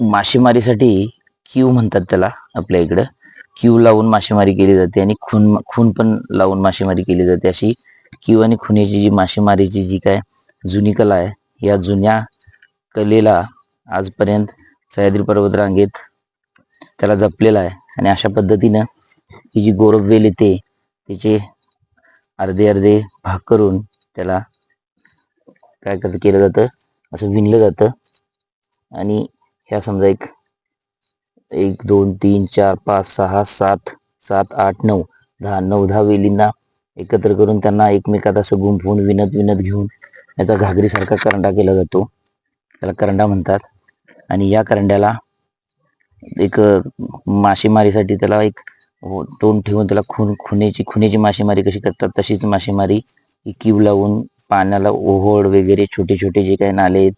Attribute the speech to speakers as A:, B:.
A: मासेमारीसाठी क्यू म्हणतात त्याला आपल्या इकडं. क्यू लावून मासेमारी केली जाते आणि खून खून पण लावून मासेमारी केली जाते. अशी क्यू आणि खुन्याची जी मासेमारीची जी काय जुनी कला आहे या जुन्या कलेला आजपर्यंत सह्याद्री पर्वत रांगेत त्याला जपलेला आहे. आणि अशा पद्धतीनं ही जी गोरबवेल येते तिचे अर्धे अर्धे भाग करून त्याला काय केलं जातं? असं विणलं जातं. आणि ह्या समजा एक एक दोन तीन चार पाच सहा सात सात आठ नऊ दहा नऊ दहा वेलींना एकत्र करून त्यांना एकमेकात असं गुंफवून विनत विनत घेऊन याचा घागरीसारखा करंडा केला जातो. त्याला करंडा म्हणतात. आणि या करंड्याला एक मासेमारीसाठी त्याला एक हो- तोंड ठेवून त्याला खून खुनेची खुनेची मासेमारी कशी करतात तशीच मासेमारी. ही क्यू लावून पाण्याला ओहोळ वगैरे छोटे छोटे जे काही नाले आहेत